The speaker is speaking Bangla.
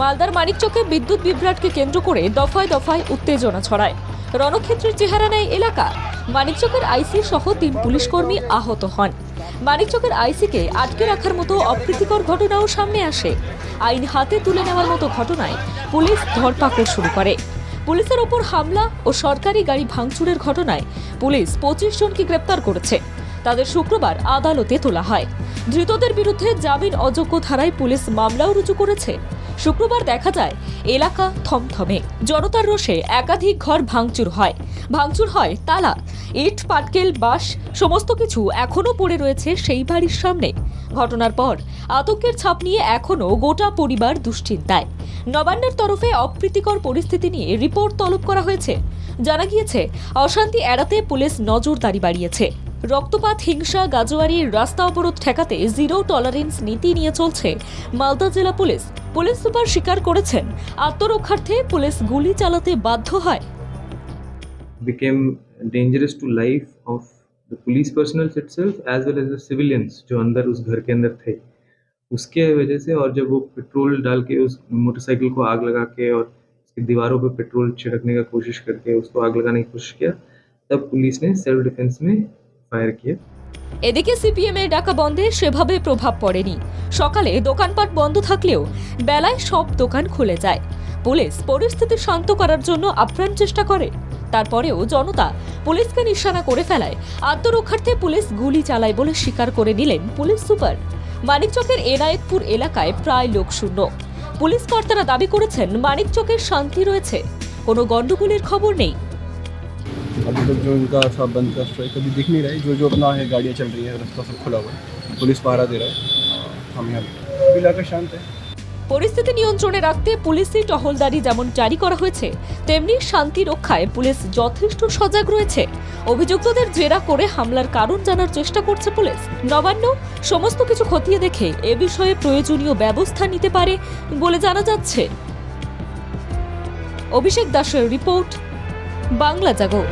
মালদার মানিকচকে বিদ্যুৎ বিভ্রাটকে কেন্দ্র করে দফায় দফায় উত্তেজনা ছড়ায়। রণক্ষেত্রের চেহারা নেয় এলাকা। মানিকচকের আইসি সহ তিন পুলিশ কর্মী আহত হন। মানিকচকের আইসিকে আটকে রাখার মতো অপ্রীতিকর ঘটনাও সামনে আসে। আইন হাতে তুলে নেওয়ার মতো ঘটনায় পুলিশ ধরপাকড় শুরু করে। পুলিশের ওপর হামলা ও সরকারি গাড়ি ভাঙচুরের ঘটনায় পুলিশ পঁচিশ জনকে গ্রেপ্তার করেছে। তাদের শুক্রবার আদালতে তোলা হয়। ধৃতদের বিরুদ্ধে জামিন অযোগ্য ধারায় পুলিশ মামলাও রুজু করেছে। শুক্রবার দেখা যায়, এলাকা থমথমে। জনতার রোষে একাধিক ঘর ভাঙচুর হয়। ভাঙচুর হয় তালা, ইট, পাটকেল, বাঁশ, সমস্ত কিছু এখনও পড়ে রয়েছে সেই বাড়ির সামনে। ঘটনার পর আতঙ্কের ছাপ নিয়ে এখনও গোটা পরিবার দুশ্চিন্তায়। নবান্নের তরফে অপ্রীতিকর পরিস্থিতি নিয়ে রিপোর্ট তলব করা হয়েছে। জানা গিয়েছে, অশান্তি এড়াতে পুলিশ নজরদারি বাড়িয়েছে। রক্তপাত হিংসা গাজোয়ারি রাস্তা অবরোধ ঠেকাতে জিরো টলারেন্স নীতি নিয়ে চলছে মালদা জেলা পুলিশ পুলিশ সুপার স্বীকার করেছেন আত্মরক্ষার্থে পুলিশ গুলি চালাতে বাধ্য হয় became dangerous to life of the police personnel itself as well as the civilians जो अंदर उस घर के अंदर थे उसके वजह से और जब वो पेट्रोल डाल के उस मोटरसाइकिल को आग लगा के और उसकी दीवारों पे पेट्रोल छिड़कने का कोशिश करके उसको आग लगाने की कोशिश किया तब पुलिस ने सेल्फ डिफेंस में এদিকে সিপিএম এর ডাকা বন্ধে সেভাবে প্রভাব পড়েনি। সকালে দোকানপাট বন্ধ থাকলেও বেলায় সব দোকান খুলে যায়। পুলিশ পরিস্থিতি শান্ত করার জন্য আপ্রাণ চেষ্টা করে। তারপরেও জনতা পুলিশকে নিশানা করে ফেলায়। আত্মরক্ষার্থে পুলিশ গুলি চালায় বলে স্বীকার করে নিলেন পুলিশ সুপার। মানিকচকের এনায়েতপুর এলাকায় প্রায় লোকশূন্য পুলিশ কর্তারা দাবি করেছেন, মানিকচকের শান্তি রয়েছে। কোনো গণ্ডগোলের খবর নেই। अभी तक जो इनका सब बंद का स्ट्राइक अभी दिख नहीं रहा है जो जो अपना है गाड़ियाँ चल रही है रास्ता सब खुला हुआ है पुलिस पहरा दे रहा है हम यहाँ अभी इलाका शांत है পরিস্থিতি নিয়ন্ত্রণে রাখতে পুলিশি টহলদারি যেমন জারি করা হয়েছে তেমনি শান্তি রক্ষায় পুলিশ যথেষ্ট সজাগ রয়েছে অভিযুক্তদের জেরা করে হামলার কারণ জানার চেষ্টা করছে পুলিশ নবান্ন সমস্ত কিছু খতিয়ে দেখে এ বিষয়ে প্রয়োজনীয় ব্যবস্থা নিতে পারে বলে জানা যাচ্ছে অভিষেক দাসের রিপোর্ট বাংলা জাগো